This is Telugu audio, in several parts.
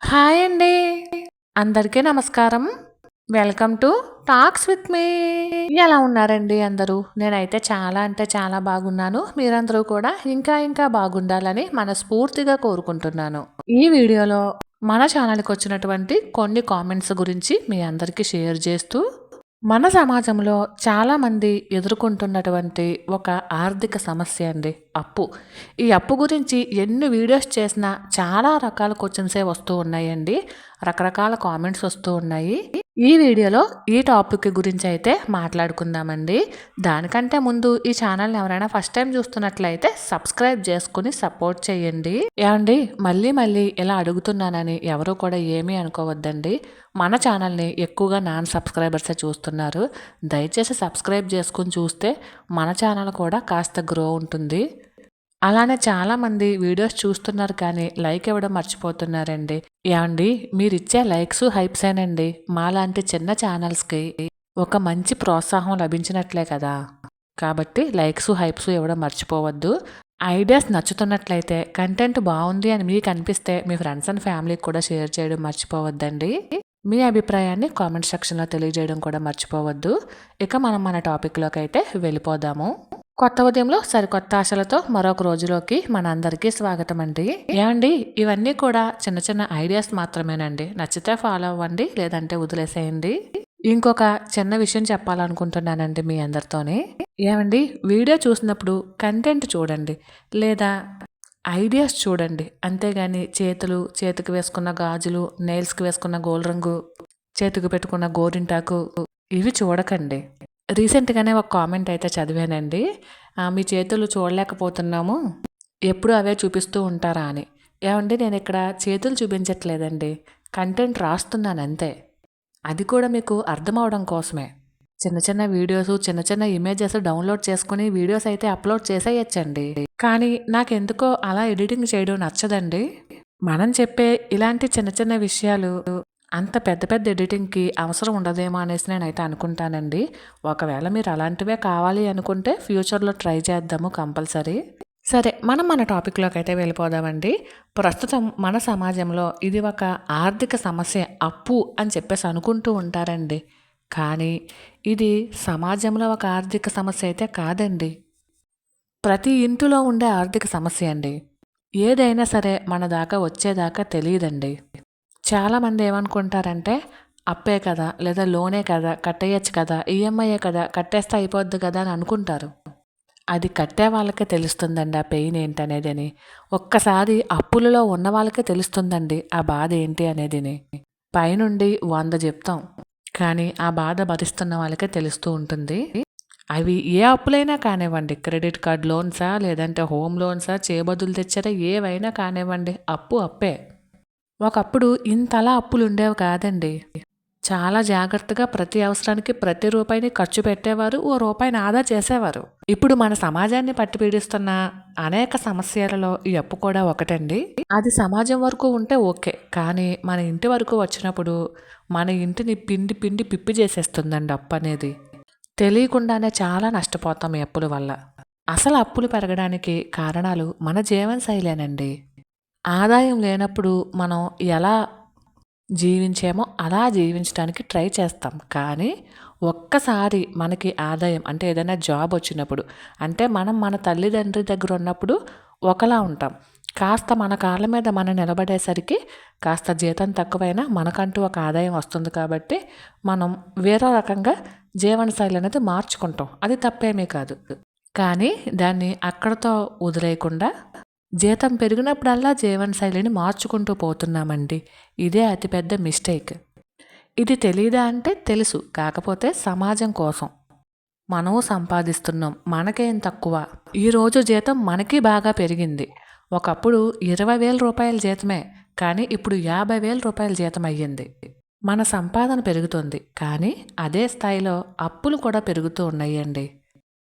హాయ్ అండి. అందరికీ నమస్కారం. Welcome to talks with me. ఎలా ఉన్నారండి అందరూ? నేనైతే చాలా అంటే చాలా బాగున్నాను. మీరందరూ కూడా ఇంకా ఇంకా బాగుండాలని మనస్ఫూర్తిగా కోరుకుంటున్నాను. ఈ వీడియోలో మన ఛానల్కి వచ్చినటువంటి కొన్ని కామెంట్స్ గురించి మీ అందరికీ షేర్ చేస్తూ మన సమాజంలో చాలామంది ఎదుర్కొంటున్నటువంటి ఒక ఆర్థిక సమస్య అండి. అప్పు. ఈ అప్పు గురించి ఎన్ని వీడియోస్ చేసినా చాలా రకాల క్వశ్చన్సే వస్తూ ఉన్నాయండి. రకరకాల కామెంట్స్ వస్తూ ఉన్నాయి. ఈ వీడియోలో ఈ టాపిక్ గురించి అయితే మాట్లాడుకుందామండి. దానికంటే ముందు ఈ ఛానల్ని ఎవరైనా ఫస్ట్ టైం చూస్తున్నట్లయితే సబ్స్క్రైబ్ చేసుకుని సపోర్ట్ చేయండి. ఏమండి? మళ్ళీ మళ్ళీ ఇలా అడుగుతున్నానని ఎవరు కూడా ఏమీ అనుకోవద్దండి. మన ఛానల్ని ఎక్కువగా నాన్ సబ్స్క్రైబర్సే చూస్తున్నారు. దయచేసి సబ్స్క్రైబ్ చేసుకుని చూస్తే మన ఛానల్ కూడా కాస్త గ్రో ఉంటుంది. అలానే చాలామంది వీడియోస్ చూస్తున్నారు కానీ లైక్ ఇవ్వడం మర్చిపోతున్నారండి. ఏమండి? మీరిచ్చే లైక్స్ హైప్సేనండి మాలాంటి చిన్న ఛానల్స్కి ఒక మంచి ప్రోత్సాహం లభించినట్లే కదా. కాబట్టి లైక్స్ హైప్స్ ఇవ్వడం మర్చిపోవద్దు. ఐడియాస్ నచ్చుతున్నట్లయితే కంటెంట్ బాగుంది అని మీకు అనిపిస్తే మీ ఫ్రెండ్స్ అండ్ ఫ్యామిలీకి కూడా షేర్ చేయడం మర్చిపోవద్దండి. మీ అభిప్రాయాన్ని కామెంట్ సెక్షన్లో తెలియజేయడం కూడా మర్చిపోవద్దు. ఇక మనం మన టాపిక్లోకి అయితే వెళ్ళిపోదాము. కొత్త ఉదయంలో సరికొత్త ఆశలతో మరొక రోజులోకి మనందరికీ స్వాగతం అండి ఏమండి ఇవన్నీ కూడా చిన్న చిన్న ఐడియాస్ మాత్రమేనండి. నచ్చితే ఫాలో అవ్వండి లేదంటే వదిలేసేయండి. ఇంకొక చిన్న విషయం చెప్పాలనుకుంటున్నానండి మీ అందరితోని. ఏమండి వీడియో చూసినప్పుడు కంటెంట్ చూడండి లేదా ఐడియాస్ చూడండి. అంతేగాని చేతులు చేతికి వేసుకున్న గాజులు నెయిల్స్కి వేసుకున్న గోల్ రంగు చేతికి పెట్టుకున్న గోరింటాకు ఇవి చూడకండి. రీసెంట్గానే ఒక కామెంట్ అయితే చదివానండి. మీ చేతులు చూడలేకపోతున్నాము ఎప్పుడు అవే చూపిస్తూ ఉంటారా అని. ఏమండి నేను ఇక్కడ చేతులు చూపించట్లేదండి కంటెంట్ రాస్తున్నాను అంతే. అది కూడా మీకు అర్థమవడం కోసమే. చిన్న చిన్న వీడియోస్ చిన్న చిన్న ఇమేజెస్ డౌన్లోడ్ చేసుకుని వీడియోస్ అయితే అప్లోడ్ చేసేయచ్చండి. కానీ నాకెందుకో అలా ఎడిటింగ్ చేయడం నచ్చదండి. మనం చెప్పే ఇలాంటి చిన్న చిన్న విషయాలు అంత పెద్ద పెద్ద ఎడిటింగ్కి అవసరం ఉండదేమో అనేసి నేనైతే అనుకుంటానండి. ఒకవేళ మీరు అలాంటివే కావాలి అనుకుంటే ఫ్యూచర్లో ట్రై చేద్దాము కంపల్సరీ. సరే మనం మన టాపిక్లోకి అయితే వెళ్ళిపోదామండి. ప్రస్తుతం మన సమాజంలో ఇది ఒక ఆర్థిక సమస్య అప్పు అని చెప్పేసి అనుకుంటూ ఉంటారండి. కానీ ఇది సమాజంలో ఒక ఆర్థిక సమస్య అయితే కాదండి. ప్రతి ఇంటిలో ఉండే ఆర్థిక సమస్య అండి. ఏదైనా సరే మన దాకా వచ్చేదాకా తెలియదండి. చాలామంది ఏమనుకుంటారంటే అప్పే కదా లేదా లోనే కదా కట్టేయచ్చు కదా ఈఎంఐయే కదా కట్టేస్తే అయిపోద్ది కదా అని అనుకుంటారు. అది కట్టే వాళ్ళకే తెలుస్తుందండి ఆ పెయిన్ ఏంటనేదని. ఒక్కసారి అప్పులలో ఉన్న వాళ్ళకే తెలుస్తుందండి ఆ బాధ ఏంటి అనేదిని. పైనుండి వంద చెప్తాం. కానీ ఆ బాధ భరిస్తున్న వాళ్ళకే తెలుస్తూ ఉంటుంది. అవి ఏ అప్పులైనా కానివ్వండి క్రెడిట్ కార్డ్ లోన్సా లేదంటే హోమ్ లోన్సా చేబదులు తెచ్చారా ఏవైనా కానివ్వండి అప్పు అప్పే. ఒకప్పుడు ఇంతలా అప్పులు ఉండేవి కాదండి. చాలా జాగ్రత్తగా ప్రతి అవసరానికి ప్రతి రూపాయిని ఖర్చు పెట్టేవారు ఓ రూపాయిని ఆదా చేసేవారు. ఇప్పుడు మన సమాజాన్ని పట్టిపీడిస్తున్న అనేక సమస్యలలో ఈ అప్పు కూడా ఒకటండి. అది సమాజం వరకు ఉంటే ఓకే కానీ మన ఇంటి వరకు వచ్చినప్పుడు మన ఇంటిని పిండి పిండి పిప్పి చేసేస్తుందండి అప్పు అనేది. తెలియకుండానే చాలా నష్టపోతాం ఈ అప్పుల వల్ల. అసలు అప్పులు పెరగడానికి కారణాలు మన జీవనశైలేనండి ఆదాయం లేనప్పుడు మనం ఎలా జీవించామో అలా జీవించడానికి ట్రై చేస్తాం. కానీ ఒక్కసారి మనకి ఆదాయం అంటే ఏదైనా జాబ్ వచ్చినప్పుడు అంటే మనం మన తల్లిదండ్రి దగ్గర ఉన్నప్పుడు ఒకలా ఉంటాం. కాస్త మన కాళ్ళ మీద మనం నిలబడేసరికి కాస్త జీతం తక్కువైనా మనకంటూ ఒక ఆదాయం వస్తుంది కాబట్టి మనం వేరే రకంగా జీవనశైలి అనేది మార్చుకుంటాం. అది తప్పేమీ కాదు. కానీ దాన్ని అక్కడతో వదిలేయకుండా జీతం పెరిగినప్పుడల్లా జీవన శైలిని మార్చుకుంటూ పోతున్నామండి. ఇదే అతిపెద్ద మిస్టేక్. ఇది తెలీదా అంటే తెలుసు కాకపోతే సమాజం కోసం. మనము సంపాదిస్తున్నాం మనకేం తక్కువ. ఈరోజు జీతం మనకి బాగా పెరిగింది. ఒకప్పుడు ఇరవై వేల రూపాయల జీతమే కానీ ఇప్పుడు యాభై వేల రూపాయల జీతం అయ్యింది. మన సంపాదన పెరుగుతుంది కానీ అదే స్థాయిలో అప్పులు కూడా పెరుగుతూ ఉన్నాయండి.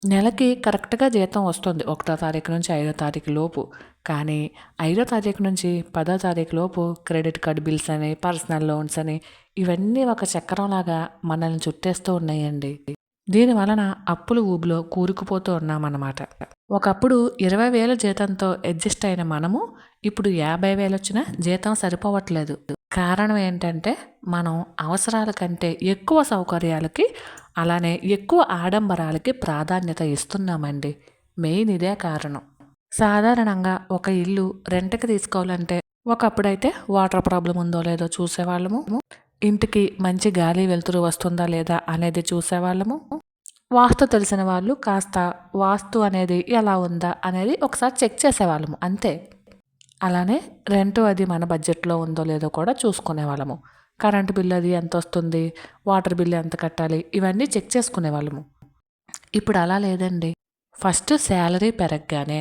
నెలకి కరెక్ట్గా జీతం వస్తుంది. ఒకటో తారీఖు నుంచి ఐదో తారీఖు లోపు. కానీ ఐదో తారీఖు నుంచి పదో తారీఖు లోపు క్రెడిట్ కార్డ్ బిల్స్ అని పర్సనల్ లోన్స్ అని ఇవన్నీ ఒక చక్రంలాగా మనల్ని చుట్టేస్తూ ఉన్నాయండి. దీని వలన అప్పులు ఊబిలో కూరుకుపోతూ ఉన్నామన్నమాట. ఒకప్పుడు ఇరవై వేల జీతంతో అడ్జస్ట్ అయిన మనము ఇప్పుడు యాభై వేలు వచ్చినా జీతం సరిపోవట్లేదు. కారణం ఏంటంటే మనం అవసరాల కంటే ఎక్కువ సౌకర్యాలకి అలానే ఎక్కువ ఆడంబరాలకి ప్రాధాన్యత ఇస్తున్నామండి. మెయిన్ ఇదే కారణం. సాధారణంగా ఒక ఇల్లు రెంట్కి తీసుకోవాలంటే ఒకప్పుడైతే వాటర్ ప్రాబ్లం ఉందో లేదో చూసేవాళ్ళము. ఇంటికి మంచి గాలి వెలుతురు వస్తుందా లేదా అనేది చూసేవాళ్ళము. వాస్తు తెలిసిన వాళ్ళు కాస్త వాస్తు అనేది ఎలా ఉందా అనేది ఒకసారి చెక్ చేసేవాళ్ళము అంతే. అలానే రెంట్ అది మన బడ్జెట్లో ఉందో లేదో కూడా చూసుకునేవాళ్ళము. కరెంటు బిల్ అది ఎంత వస్తుంది వాటర్ బిల్ ఎంత కట్టాలి? ఇవన్నీ చెక్ చేసుకునే వాళ్ళము ఇప్పుడు అలా లేదండి. ఫస్ట్ శాలరీ పెరగగానే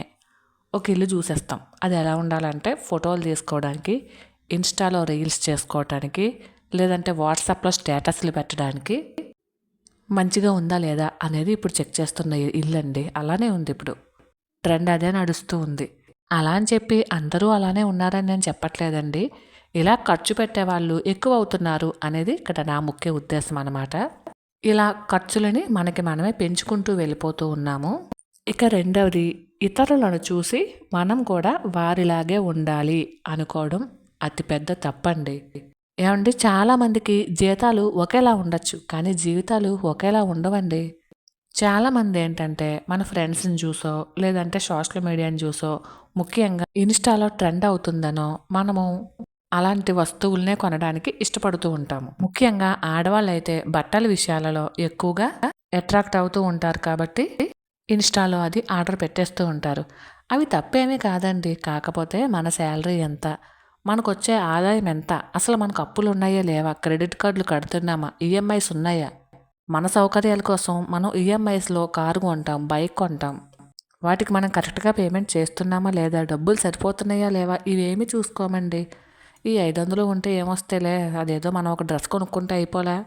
ఒక ఇల్లు చూసేస్తాం. అది ఎలా ఉండాలంటే ఫోటోలు తీసుకోవడానికి ఇన్స్టాలో రీల్స్ చేసుకోవడానికి లేదంటే వాట్సాప్లో స్టేటస్లు పెట్టడానికి మంచిగా ఉందా లేదా అనేది ఇప్పుడు చెక్ చేస్తున్న ఇల్లు అండి అలానే ఉంది ఇప్పుడు. ట్రెండ్ అదే నడుస్తూ ఉంది. అలా అని చెప్పి అందరూ అలానే ఉన్నారని నేను చెప్పట్లేదండి. ఇలా ఖర్చు పెట్టే వాళ్ళు ఎక్కువ అవుతున్నారు అనేది ఇక్కడ నా ముఖ్య ఉద్దేశం అనమాట ఇలా ఖర్చులని మనకి మనమే పెంచుకుంటూ వెళ్ళిపోతూ ఉన్నాము. ఇక రెండవది ఇతరులను చూసి మనం కూడా వారిలాగే ఉండాలి అనుకోవడం అతిపెద్ద తప్పండి. ఏమండి చాలామందికి జీతాలు ఒకేలా ఉండొచ్చు కానీ జీవితాలు ఒకేలా ఉండవండి. చాలామంది ఏంటంటే మన ఫ్రెండ్స్ని చూసో లేదంటే సోషల్ మీడియాని చూసో ముఖ్యంగా ఇన్స్టాలో ట్రెండ్ అవుతుందనో మనము అలాంటి వస్తువులనే కొనడానికి ఇష్టపడుతూ ఉంటాము. ముఖ్యంగా ఆడవాళ్ళైతే బట్టల విషయాలలో ఎక్కువగా అట్రాక్ట్ అవుతూ ఉంటారు కాబట్టి ఇన్స్టాలో అది ఆర్డర్ పెట్టేస్తూ ఉంటారు. అవి తప్పేమీ కాదండి. కాకపోతే మన శాలరీ ఎంత? మనకు వచ్చే ఆదాయం ఎంత? అసలు మనకు అప్పులు ఉన్నాయా లేవా? క్రెడిట్ కార్డులు కడుతున్నామా? ఈఎంఐస్ ఉన్నాయా? మన సౌకర్యాల కోసం మనం ఈఎంఐస్లో కారు కొంటాం బైక్ కొంటాం. వాటికి మనం కరెక్ట్గా పేమెంట్ చేస్తున్నామా లేదా? డబ్బులు సరిపోతున్నాయా లేవా? ఇవేమీ చూసుకోమండి. ఈ ఐదు వందలు ఉంటే ఏమొస్తేలే అదేదో మనం ఒక డ్రెస్ కొనుక్కుంటే అయిపోలే.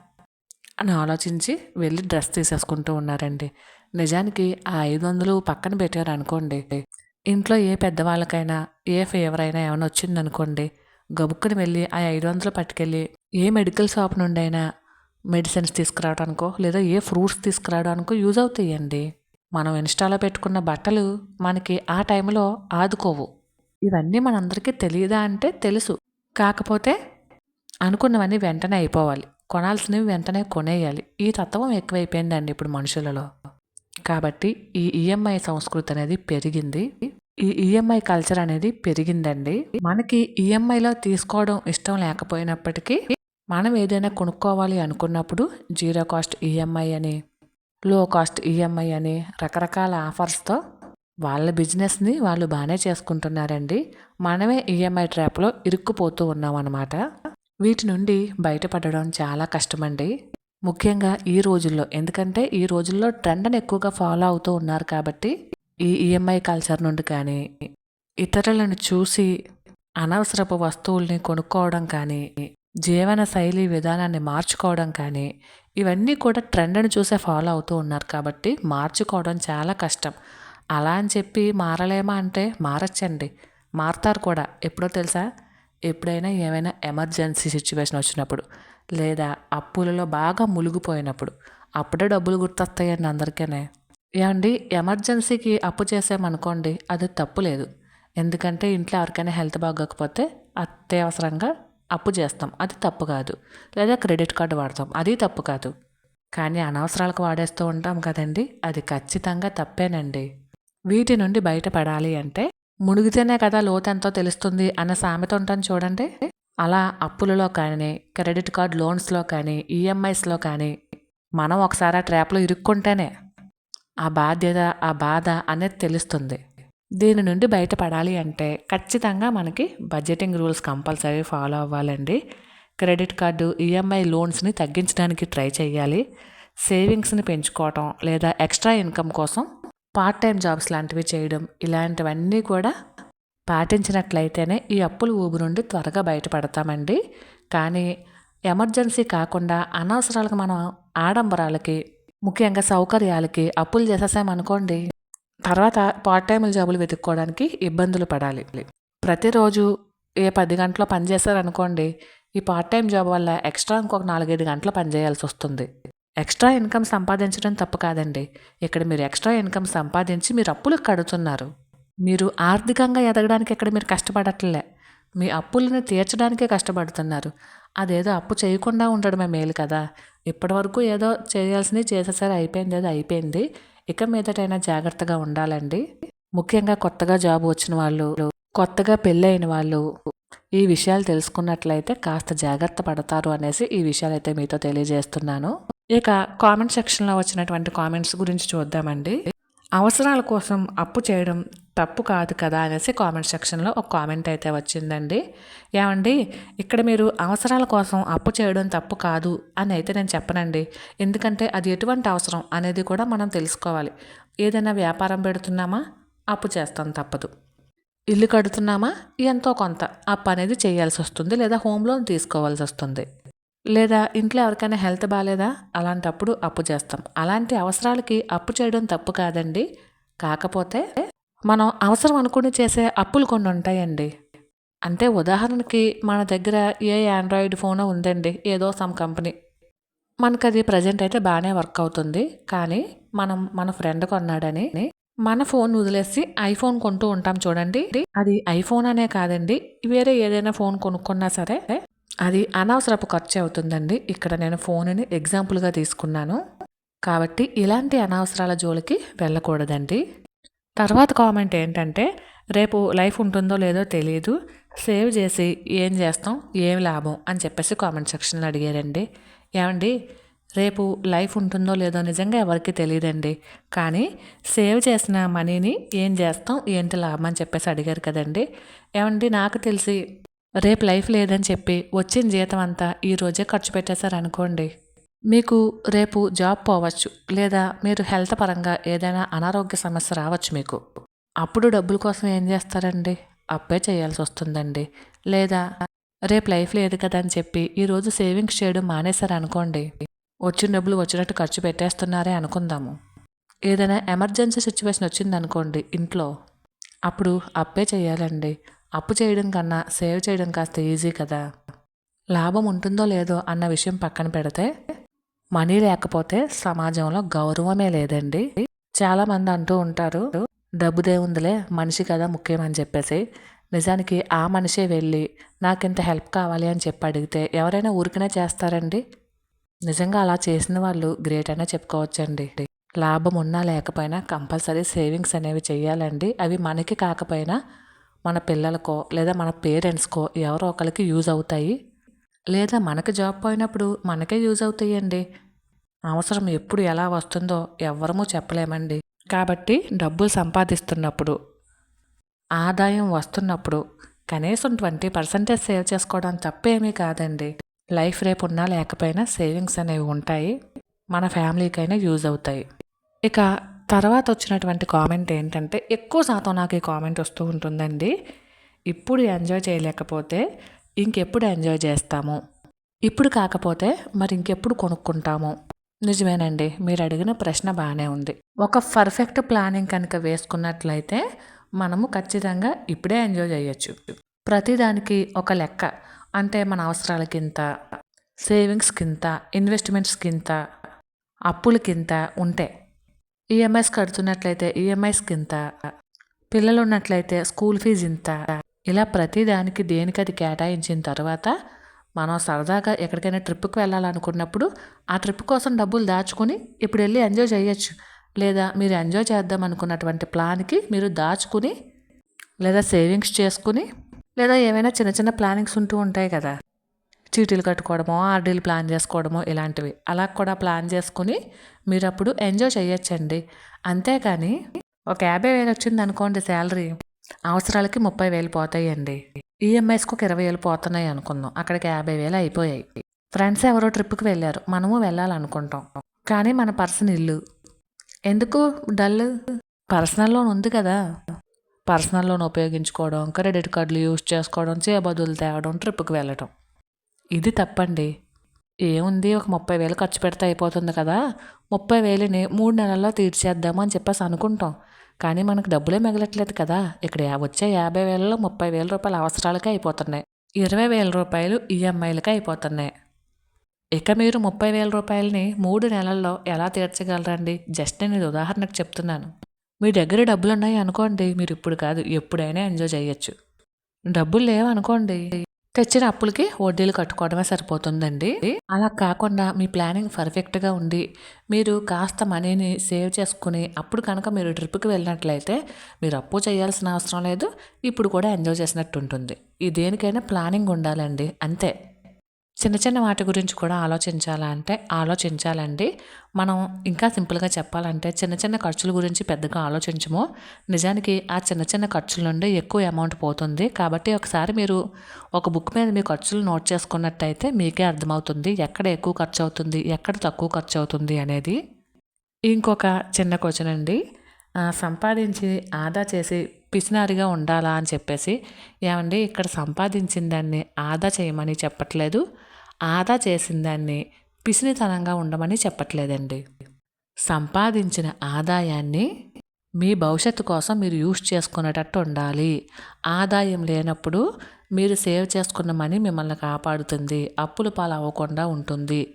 అని ఆలోచించి వెళ్ళి డ్రెస్ తీసేసుకుంటూ ఉన్నారండి. నిజానికి ఆ ఐదు వందలు పక్కన పెట్టారు అనుకోండి ఇంట్లో ఏ పెద్దవాళ్ళకైనా ఏ ఫీవర్ అయినా ఏమైనా వచ్చిందనుకోండి గబుక్కుని వెళ్ళి ఆ ఐదు వందలు పట్టుకెళ్ళి ఏ మెడికల్ షాప్ నుండి అయినా మెడిసిన్స్ తీసుకురావడానికో లేదా ఏ ఫ్రూట్స్ తీసుకురావడానికో యూజ్ అవుతాయండి. మనం ఇన్స్టాలో పెట్టుకున్న బట్టలు మనకి ఆ టైంలో ఆదుకోవు. ఇవన్నీ మనందరికీ తెలియదా అంటే తెలుసు. కాకపోతే అనుకున్నవన్నీ వెంటనే అయిపోవాలి. కొనాల్సినవి వెంటనే కొనేయాలి. ఈ తత్వం ఎక్కువైపోయిందండి ఇప్పుడు మనుషులలో. కాబట్టి ఈ ఈఎంఐ సంస్కృతి అనేది పెరిగింది. ఈ ఈఎంఐ కల్చర్ అనేది పెరిగిందండి. మనకి ఈఎంఐలో తీసుకోవడం ఇష్టం లేకపోయినప్పటికీ మనం ఏదైనా కొనుక్కోవాలి అనుకున్నప్పుడు జీరో కాస్ట్ ఈఎంఐ అని లో కాస్ట్ ఈఎంఐ అని రకరకాల ఆఫర్స్తో వాళ్ళ బిజినెస్ని వాళ్ళు బాగానే చేసుకుంటున్నారండి. మనమే ఈఎంఐ ట్రాప్లో ఇరుక్కుపోతూ ఉన్నాం అన్నమాట వీటి నుండి బయటపడడం చాలా కష్టమండి. ముఖ్యంగా ఈ రోజుల్లో ఎందుకంటే ఈ రోజుల్లో ట్రెండ్ని ఎక్కువగా ఫాలో అవుతూ ఉన్నారు కాబట్టి ఈ ఈఎంఐ కల్చర్ నుండి కానీ ఇతరులను చూసి అనవసరపు వస్తువుల్ని కొనుక్కోవడం కానీ జీవన శైలి విధానాన్ని మార్చుకోవడం కానీ ఇవన్నీ కూడా ట్రెండ్ని చూసే ఫాలో అవుతూ ఉన్నారు కాబట్టి మార్చుకోవడం చాలా కష్టం. అలా అని చెప్పి మారలేమా అంటే మారచ్చండి. మారుతారు కూడా. ఎప్పుడో తెలుసా? ఎప్పుడైనా ఏమైనా ఎమర్జెన్సీ సిచ్యువేషన్ వచ్చినప్పుడు లేదా అప్పులలో బాగా మునిగిపోయినప్పుడు అప్పుడే డబ్బులు గుర్తొస్తాయండి అందరికీనే. ఏమండి? ఎమర్జెన్సీకి అప్పు చేసామనుకోండి అది తప్పు లేదు. ఎందుకంటే ఇంట్లో ఎవరికైనా హెల్త్ బాగోకపోతే అత్యవసరంగా అప్పు చేస్తాం. అది తప్పు కాదు. లేదా క్రెడిట్ కార్డు వాడతాం. అది తప్పు కాదు. కానీ అనవసరాలకు వాడేస్తూ ఉంటాం కదండి. అది ఖచ్చితంగా తప్పేనండి. వీటి నుండి బయటపడాలి అంటే మునిగితేనే కదా లోతెంతో తెలుస్తుంది అన్న సామెత ఉంటాను చూడండి. అలా అప్పులలో కానీ క్రెడిట్ కార్డ్ లోన్స్లో కానీ ఈఎంఐస్లో కానీ మనం ఒకసారి ఆ ట్రాప్లో ఇరుక్కుంటేనే ఆ బాధ్యత ఆ బాధ అనేది తెలుస్తుంది. దీని నుండి బయటపడాలి అంటే ఖచ్చితంగా మనకి బడ్జెటింగ్ రూల్స్ కంపల్సరీ ఫాలో అవ్వాలండి. క్రెడిట్ కార్డు ఈఎంఐ లోన్స్ని తగ్గించడానికి ట్రై చేయాలి. సేవింగ్స్ని పెంచుకోవటం లేదా ఎక్స్ట్రా ఇన్కమ్ కోసం పార్ట్ టైం జాబ్స్ లాంటివి చేయడం ఇలాంటివన్నీ కూడా పాటించినట్లయితేనే ఈ అప్పుల ఊబు నుండి త్వరగా బయటపడతామండి. కానీ ఎమర్జెన్సీ కాకుండా అనవసరాలకు మనం ఆడంబరాలకి ముఖ్యంగా సౌకర్యాలకి అప్పులు చేసేసామనుకోండి తర్వాత పార్ట్ టైం జాబులు వెతుక్కోవడానికి ఇబ్బందులు పడాలి. ప్రతిరోజు ఏ పది గంటలో పనిచేశారనుకోండి ఈ పార్ట్ టైం జాబ్ వల్ల ఎక్స్ట్రా ఇంకొక నాలుగైదు గంటలు పనిచేయాల్సి వస్తుంది. ఎక్స్ట్రా ఇన్కమ్ సంపాదించడం తప్పు కాదండి. ఇక్కడ మీరు ఎక్స్ట్రా ఇన్కమ్ సంపాదించి మీరు అప్పులు కడుతున్నారు. మీరు ఆర్థికంగా ఎదగడానికి ఇక్కడ మీరు కష్టపడట్లే. మీ అప్పులను తీర్చడానికే కష్టపడుతున్నారు. అదేదో అప్పు చేయకుండా ఉండడమే మేలు కదా. ఇప్పటివరకు ఏదో చేయాల్సింది చేసేసరి అయిపోయింది ఏదో అయిపోయింది. ఇక మీదటైనా జాగ్రత్తగా ఉండాలండి. ముఖ్యంగా కొత్తగా జాబ్ వచ్చిన వాళ్ళు కొత్తగా పెళ్ళైన వాళ్ళు ఈ విషయాలు తెలుసుకున్నట్లయితే కాస్త జాగ్రత్త పడతారు అనేసి ఈ విషయాలు అయితే మీతో తెలియజేస్తున్నాను. ఇక కామెంట్ సెక్షన్లో వచ్చినటువంటి కామెంట్స్ గురించి చూద్దామండి. అవసరాల కోసం అప్పు చేయడం తప్పు కాదు కదా అనేసి కామెంట్ సెక్షన్లో ఒక కామెంట్ అయితే వచ్చిందండి. ఏమండి? ఇక్కడ మీరు అవసరాల కోసం అప్పు చేయడం తప్పు కాదు అని అయితే నేను చెప్పనండి. ఎందుకంటే అది ఎటువంటి అవసరం అనేది కూడా మనం తెలుసుకోవాలి. ఏదైనా వ్యాపారం పెడుతున్నామా? అప్పు చేస్తాం తప్పదు. ఇల్లు కడుతున్నామా? ఎంతో కొంత అప్పు అనేది చేయాల్సి వస్తుంది లేదా హోమ్ లోన్ తీసుకోవాల్సి వస్తుంది. లేదా ఇంట్లో ఎవరికైనా హెల్త్ బాగాలేదా అలాంటప్పుడు అప్పు చేస్తాం. అలాంటి అవసరాలకి అప్పు చేయడం తప్పు కాదండి. కాకపోతే మనం అవసరం అనుకుని చేసే అప్పులు కొన్ని ఉంటాయండి. అంటే ఉదాహరణకి మన దగ్గర ఏ ఆండ్రాయిడ్ ఫోన్ ఉందండి. ఏదో సమ్ కంపెనీ మనకు అది ప్రజెంట్ అయితే బాగానే వర్క్ అవుతుంది. కానీ మనం మన ఫ్రెండ్ కొన్నాడని మన ఫోన్ వదిలేసి ఐఫోన్ కొంటూ ఉంటాం చూడండి. అది ఐఫోన్ అనే కాదండి. వేరే ఏదైనా ఫోన్ కొనుక్కున్నా సరే అది అనవసరపు ఖర్చు అవుతుందండి. ఇక్కడ నేను ఫోన్ని ఎగ్జాంపుల్గా తీసుకున్నాను. కాబట్టి ఇలాంటి అనవసరాల జోలికి వెళ్ళకూడదండి. తర్వాత కామెంట్ ఏంటంటే రేపు లైఫ్ ఉంటుందో లేదో తెలియదు సేవ్ చేసి ఏం చేస్తాం ఏం లాభం అని చెప్పేసి కామెంట్ సెక్షన్లో అడిగారండి. ఏమండి రేపు లైఫ్ ఉంటుందో లేదో నిజంగా ఎవరికి తెలియదండి కానీ సేవ్ చేసిన మనీని ఏం చేస్తాం ఏంటి లాభం అని చెప్పేసి అడిగారు కదండి. ఏమండి నాకు తెలిసి రేపు లైఫ్ లేదని చెప్పి వచ్చిన జీతం అంతా ఈరోజే ఖర్చు పెట్టేశారనుకోండి. మీకు రేపు జాబ్ పోవచ్చు లేదా మీరు హెల్త్ పరంగా ఏదైనా అనారోగ్య సమస్య రావచ్చు మీకు. అప్పుడు డబ్బుల కోసం ఏం చేస్తారండి? అప్పే చేయాల్సి వస్తుందండి. లేదా రేపు లైఫ్ లేదు కదా అని చెప్పి ఈరోజు సేవింగ్స్ చేయడం మానేశారనుకోండి. వచ్చిన డబ్బులు వచ్చినట్టు ఖర్చు పెట్టేస్తున్నారే అనుకుందాము. ఏదైనా ఎమర్జెన్సీ సిచ్యువేషన్ వచ్చిందనుకోండి ఇంట్లో అప్పుడు అప్పే చేయాలండి. అప్పు చేయడం కన్నా సేవ్ చేయడం కాస్త ఈజీ కదా. లాభం ఉంటుందో లేదో అన్న విషయం పక్కన పెడితే మనీ లేకపోతే సమాజంలో గౌరవమే లేదండి. చాలామంది అంటూ ఉంటారు డబ్బు దేవుందిలే మనిషి కదా ముఖ్యం అని చెప్పేసి. నిజానికి ఆ మనిషే వెళ్ళి నాకింత హెల్ప్ కావాలి అని చెప్పి అడిగితే ఎవరైనా ఊరికనే చేస్తారండి? నిజంగా అలా చేసిన వాళ్ళు గ్రేట్ అనే చెప్పుకోవచ్చండి. లాభం ఉన్నా లేకపోయినా కంపల్సరీ సేవింగ్స్ అనేవి చేయాలండి అవి మనకి కాకపోయినా మన పిల్లలకో లేదా మన పేరెంట్స్కో ఎవరో ఒకరికి యూజ్ అవుతాయి. లేదా మనకి జాబ్ పోయినప్పుడు మనకే యూజ్ అవుతాయండి. అవసరం ఎప్పుడు ఎలా వస్తుందో ఎవ్వరము చెప్పలేమండి. కాబట్టి డబ్బులు సంపాదిస్తున్నప్పుడు ఆదాయం వస్తున్నప్పుడు కనీసం ట్వంటీ పర్సెంటేజ్ సేవ్ చేసుకోవడం తప్పేమీ కాదండి. లైఫ్ రేపు ఉన్నా లేకపోయినా సేవింగ్స్ అనేవి ఉంటాయి. మన ఫ్యామిలీకైనా యూజ్ అవుతాయి. ఇక తర్వాత వచ్చినటువంటి కామెంట్ ఏంటంటే ఎక్కువ శాతం నాకు ఈ కామెంట్ వస్తూ ఉంటుందండి. ఇప్పుడు ఎంజాయ్ చేయలేకపోతే ఇంకెప్పుడు ఎంజాయ్ చేస్తాము? ఇప్పుడు కాకపోతే మరి ఇంకెప్పుడు కొనుక్కుంటాము? నిజమేనండి మీరు అడిగిన ప్రశ్న బాగానే ఉంది. ఒక పర్ఫెక్ట్ ప్లానింగ్ కనుక వేసుకున్నట్లయితే మనము ఖచ్చితంగా ఇప్పుడే ఎంజాయ్ చేయొచ్చు. ప్రతిదానికి ఒక లెక్క అంటే మన అవసరాలకింత సేవింగ్స్కింత ఇన్వెస్ట్మెంట్స్కింత అప్పులకింత ఉంటే ఈఎంఐస్ కడుతున్నట్లయితే ఈఎంఐస్కి ఇంత పిల్లలు ఉన్నట్లయితే స్కూల్ ఫీజు ఇంత. ఇలా ప్రతి దానికి దేనికి అది కేటాయించిన తర్వాత మనం సరదాగా ఎక్కడికైనా ట్రిప్కి వెళ్ళాలనుకున్నప్పుడు ఆ ట్రిప్ కోసం డబ్బులు దాచుకుని ఇప్పుడు వెళ్ళి ఎంజాయ్ చేయొచ్చు. లేదా మీరు ఎంజాయ్ చేద్దాం అనుకున్నటువంటి ప్లాన్కి మీరు దాచుకుని లేదా సేవింగ్స్ చేసుకుని లేదా ఏమైనా చిన్న చిన్న ప్లానింగ్స్ ఉంటూ ఉంటాయి కదా. చీటీలు కట్టుకోవడమో ఆర్డీలు ప్లాన్ చేసుకోవడమో ఇలాంటివి. అలా కూడా ప్లాన్ చేసుకుని మీరు అప్పుడు ఎంజాయ్ చేయొచ్చండి అంతేకాని ఒక యాభై వేలు వచ్చింది అనుకోండి శాలరీ. అవసరాలకి ముప్పై వేలు పోతాయండి. ఈఎంఐస్కి ఒక ఇరవై వేలు పోతున్నాయి అనుకుందాం అక్కడికి యాభై వేలు అయిపోయాయి. ఫ్రెండ్స్ ఎవరో ట్రిప్కి వెళ్ళారు. మనము వెళ్ళాలనుకుంటాం. కానీ మన పర్సన్ ఇల్లు. ఎందుకు డల్? పర్సనల్ లోన్ ఉంది కదా. పర్సనల్ లోన్ ఉపయోగించుకోవడం క్రెడిట్ కార్డులు యూజ్ చేసుకోవడం చేయబదులు తేవడం ట్రిప్కి వెళ్ళటం. ఇది తప్పండి. ఏముంది ఒక ముప్పై వేలు ఖర్చు పెడితే అయిపోతుంది కదా. ముప్పై వేలని మూడు నెలల్లో తీర్చేద్దాము అని చెప్పేసి అనుకుంటాం. కానీ మనకు డబ్బులే మిగలట్లేదు కదా. ఇక్కడ వచ్చే యాభై వేలలో ముప్పై వేల రూపాయలు అవసరాలకే అయిపోతున్నాయి. ఇరవై వేల రూపాయలు ఈఎంఐలకే అయిపోతున్నాయి. ఇక మీరు ముప్పై వేల రూపాయలని మూడు నెలల్లో ఎలా తీర్చగలరండి? జస్ట్ నేను ఇది ఉదాహరణకు చెప్తున్నాను. మీ దగ్గర డబ్బులు ఉన్నాయి అనుకోండి మీరు ఇప్పుడు కాదు ఎప్పుడైనా ఎంజాయ్ చేయొచ్చు. డబ్బులు లేవనుకోండి. తెచ్చిన అప్పులకి వడ్డీలు కట్టుకోవడమే సరిపోతుందండి. అలా కాకుండా మీ ప్లానింగ్ పర్ఫెక్ట్గా ఉండి మీరు కాస్త మనీని సేవ్ చేసుకుని అప్పుడు కనుక మీరు ట్రిప్కి వెళ్ళినట్లయితే మీరు అప్పు చేయాల్సిన అవసరం లేదు. ఇప్పుడు కూడా ఎంజాయ్ చేసినట్టు ఉంటుంది ఈ దేనికైనా ప్లానింగ్ ఉండాలండి. అంతే. చిన్న చిన్న వాటి గురించి కూడా ఆలోచించాలంటే ఆలోచించాలండి. మనం ఇంకా సింపుల్గా చెప్పాలంటే చిన్న చిన్న ఖర్చుల గురించి పెద్దగా ఆలోచించము. నిజానికి ఆ చిన్న చిన్న ఖర్చుల నుండి ఎక్కువ అమౌంట్ పోతుంది. కాబట్టి ఒకసారి మీరు ఒక బుక్ మీద మీ ఖర్చులు నోట్ చేసుకున్నట్టయితే మీకే అర్థమవుతుంది ఎక్కడ ఎక్కువ ఖర్చు అవుతుంది ఎక్కడ తక్కువ ఖర్చు అవుతుంది అనేది. ఇంకొక చిన్న క్వశ్చన్ అండి. సంపాదించి ఆదా చేసి పిసినారిగా ఉండాలా అని చెప్పేసి ఏమండి ఇక్కడ సంపాదించిన దాన్ని ఆదా చేయమని చెప్పట్లేదు. ఆదా చేసిన దాన్ని పిసినితనంగా ఉండమని చెప్పట్లేదండి. సంపాదించిన ఆదాయాన్ని మీ భవిష్యత్తు కోసం మీరు యూజ్ చేసుకునేటట్టు ఉండాలి. ఆదాయం లేనప్పుడు మీరు సేవ్ చేసుకున్న మనీ మిమ్మల్ని కాపాడుతుంది. అప్పులు పాలు అవ్వకుండా ఉంటుంది.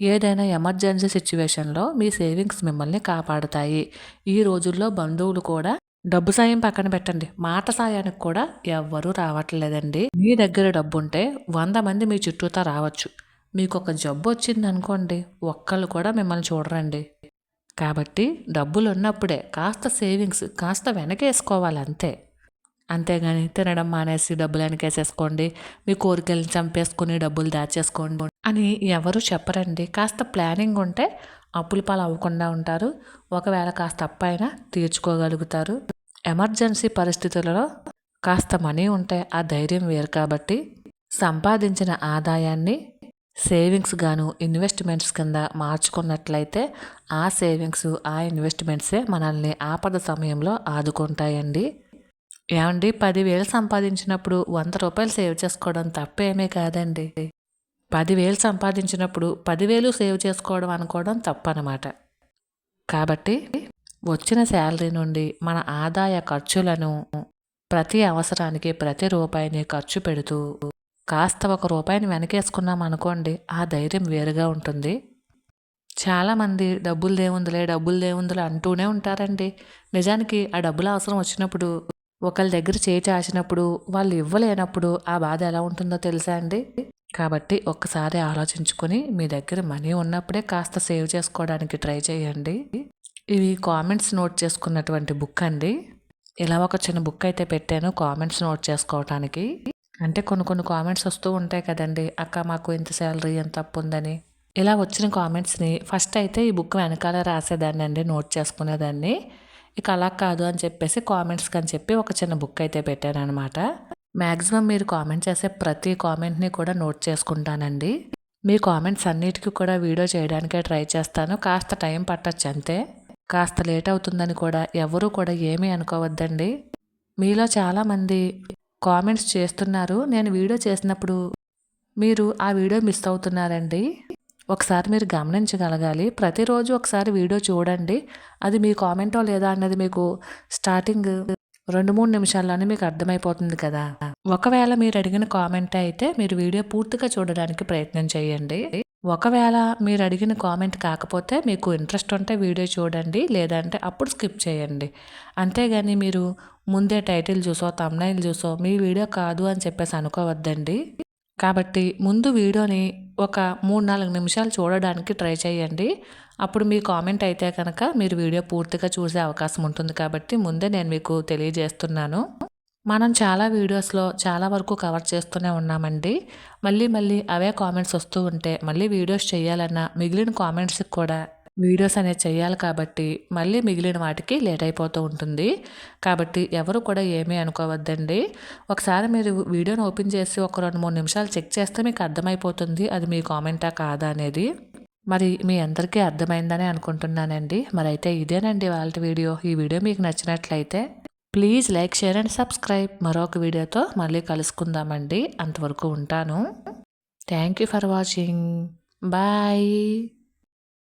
ఏదైనా ఎమర్జెన్సీ సిచ్యువేషన్లో మీ సేవింగ్స్ మిమ్మల్ని కాపాడుతాయి. ఈ రోజుల్లో బంధువులు కూడా డబ్బు సాయం పక్కన పెట్టండి. మాట సాయానికి కూడా ఎవ్వరూ రావట్లేదండి. మీ దగ్గర డబ్బు ఉంటే వంద మంది మీ చుట్టూతా రావచ్చు. మీకు ఒక జబ్బు వచ్చింది అనుకోండి ఒక్కళ్ళు కూడా మిమ్మల్ని చూడరండి. కాబట్టి డబ్బులు ఉన్నప్పుడే కాస్త సేవింగ్స్ కాస్త వెనకేసుకోవాలి అంతే అంతేగాని తినడం మానేసి డబ్బులు వెనకేసేసుకోండి మీ కోరికలను చంపేసుకుని డబ్బులు దాచేసుకోండి అని ఎవరు చెప్పరండి. కాస్త ప్లానింగ్ ఉంటే అప్పుల పాలు అవ్వకుండా ఉంటారు. ఒకవేళ కాస్త అప్పైనా తీర్చుకోగలుగుతారు. ఎమర్జెన్సీ పరిస్థితులలో కాస్త మనీ ఉంటే ఆ ధైర్యం వేరు కాబట్టి సంపాదించిన ఆదాయాన్ని సేవింగ్స్ గాను ఇన్వెస్ట్మెంట్స్ కింద మార్చుకున్నట్లయితే ఆ సేవింగ్స్ ఆ ఇన్వెస్ట్మెంట్సే మనల్ని ఆపద సమయంలో ఆదుకుంటాయండి. ఏమండి? పదివేలు సంపాదించినప్పుడు వంద రూపాయలు సేవ్ చేసుకోవడం తప్పేమీ కాదండి. పదివేలు సంపాదించినప్పుడు పదివేలు సేవ్ చేసుకోవడం అనుకోవడం తప్పనమాట. కాబట్టి వచ్చిన శాలరీ నుండి మన ఆదాయ ఖర్చులను ప్రతి అవసరానికి ప్రతి రూపాయిని ఖర్చు పెడుతూ కాస్త ఒక రూపాయిని వెనకేసుకున్నాం అనుకోండి ఆ ధైర్యం వేరుగా ఉంటుంది. చాలామంది డబ్బులు దేవుందులే డబ్బులు దేవుందులే అంటూనే ఉంటారండి. నిజానికి ఆ డబ్బులు అవసరం వచ్చినప్పుడు ఒకళ్ళ దగ్గర చేయి వాళ్ళు ఇవ్వలేనప్పుడు ఆ బాధ ఎలా ఉంటుందో తెలుసా అండి? కాబట్టి ఒక్కసారి ఆలోచించుకొని మీ దగ్గర మనీ ఉన్నప్పుడే కాస్త సేవ్ చేసుకోవడానికి ట్రై చేయండి. ఇవి కామెంట్స్ నోట్ చేసుకున్నటువంటి బుక్ అండి. ఇలా ఒక చిన్న బుక్ అయితే పెట్టాను కామెంట్స్ నోట్ చేసుకోవటానికి. అంటే కొన్ని కొన్ని కామెంట్స్ వస్తూ ఉంటాయి కదండి అక్క మాకు ఇంత శాలరీ ఎంత తప్పు ఉందని. ఇలా వచ్చిన కామెంట్స్ని ఫస్ట్ అయితే ఈ బుక్ వెనకాల రాసేదాన్ని అండి నోట్ చేసుకునేదాన్ని. ఇక అలా కాదు అని చెప్పేసి కామెంట్స్కి అని చెప్పి ఒక చిన్న బుక్ అయితే పెట్టాను అనమాట మ్యాక్సిమం మీరు కామెంట్ చేసే ప్రతి కామెంట్ని కూడా నోట్ చేసుకుంటానండి. మీ కామెంట్స్ అన్నిటికీ కూడా వీడియో చేయడానికే ట్రై చేస్తాను కాస్త టైం పట్టచ్చు అంతే. కాస్త లేట్ అవుతుందని కూడా ఎవరూ కూడా ఏమీ అనుకోవద్దండి. మీలో చాలామంది కామెంట్స్ చేస్తున్నారు. నేను వీడియో చేసినప్పుడు మీరు ఆ వీడియో మిస్ అవుతున్నారండి. ఒకసారి మీరు గమనించగలగాలి. ప్రతిరోజు ఒకసారి వీడియో చూడండి. అది మీ కామెంటో లేదా అన్నది మీకు స్టార్టింగ్ రెండు మూడు నిమిషాల్లోనే మీకు అర్థమైపోతుంది కదా. ఒకవేళ మీరు అడిగిన కామెంట్ అయితే మీరు వీడియో పూర్తిగా చూడడానికి ప్రయత్నం చేయండి. ఒకవేళ మీరు అడిగిన కామెంట్ కాకపోతే మీకు ఇంట్రెస్ట్ ఉంటే వీడియో చూడండి లేదంటే అప్పుడు స్కిప్ చేయండి. అంతేగాని మీరు ముందే టైటిల్ చూసో తమ్నైల్ చూసో మీ వీడియో కాదు అని చెప్పేసి అనుకోవద్దండి. కాబట్టి ముందు వీడియోని ఒక మూడు నాలుగు నిమిషాలు చూడడానికి ట్రై చేయండి. అప్పుడు మీ కామెంట్ అయితే కనుక మీరు వీడియో పూర్తిగా చూసే అవకాశం ఉంటుంది కాబట్టి ముందే నేను మీకు తెలియజేస్తున్నాను. మనం చాలా వీడియోస్లో చాలా వరకు కవర్ చేస్తూనే ఉన్నామండి. మళ్ళీ మళ్ళీ అవే కామెంట్స్ వస్తూ ఉంటే మళ్ళీ వీడియోస్ చేయాలన్నా మిగిలిన కామెంట్స్కి కూడా వీడియోస్ అనేది చేయాలి కాబట్టి మళ్ళీ మిగిలిన వాటికి లేట్ అయిపోతూ ఉంటుంది. కాబట్టి ఎవరు కూడా ఏమీ అనుకోవద్దండి. ఒకసారి మీరు వీడియోని ఓపెన్ చేసి ఒక రెండు మూడు నిమిషాలు చెక్ చేస్తే మీకు అర్థమైపోతుంది అది మీ కామెంటా కాదా అనేది. మరి మీ అందరికీ అర్థమైందని అనుకుంటున్నానండి. మరి అయితే ఇదేనండి వాళ్ళ వీడియో. ఈ వీడియో మీకు నచ్చినట్లయితే please like share and subscribe మరొక వీడియోతో మళ్ళీ కలుసుకుందామండి. అంతవరకు ఉంటాను. Thank you for watching bye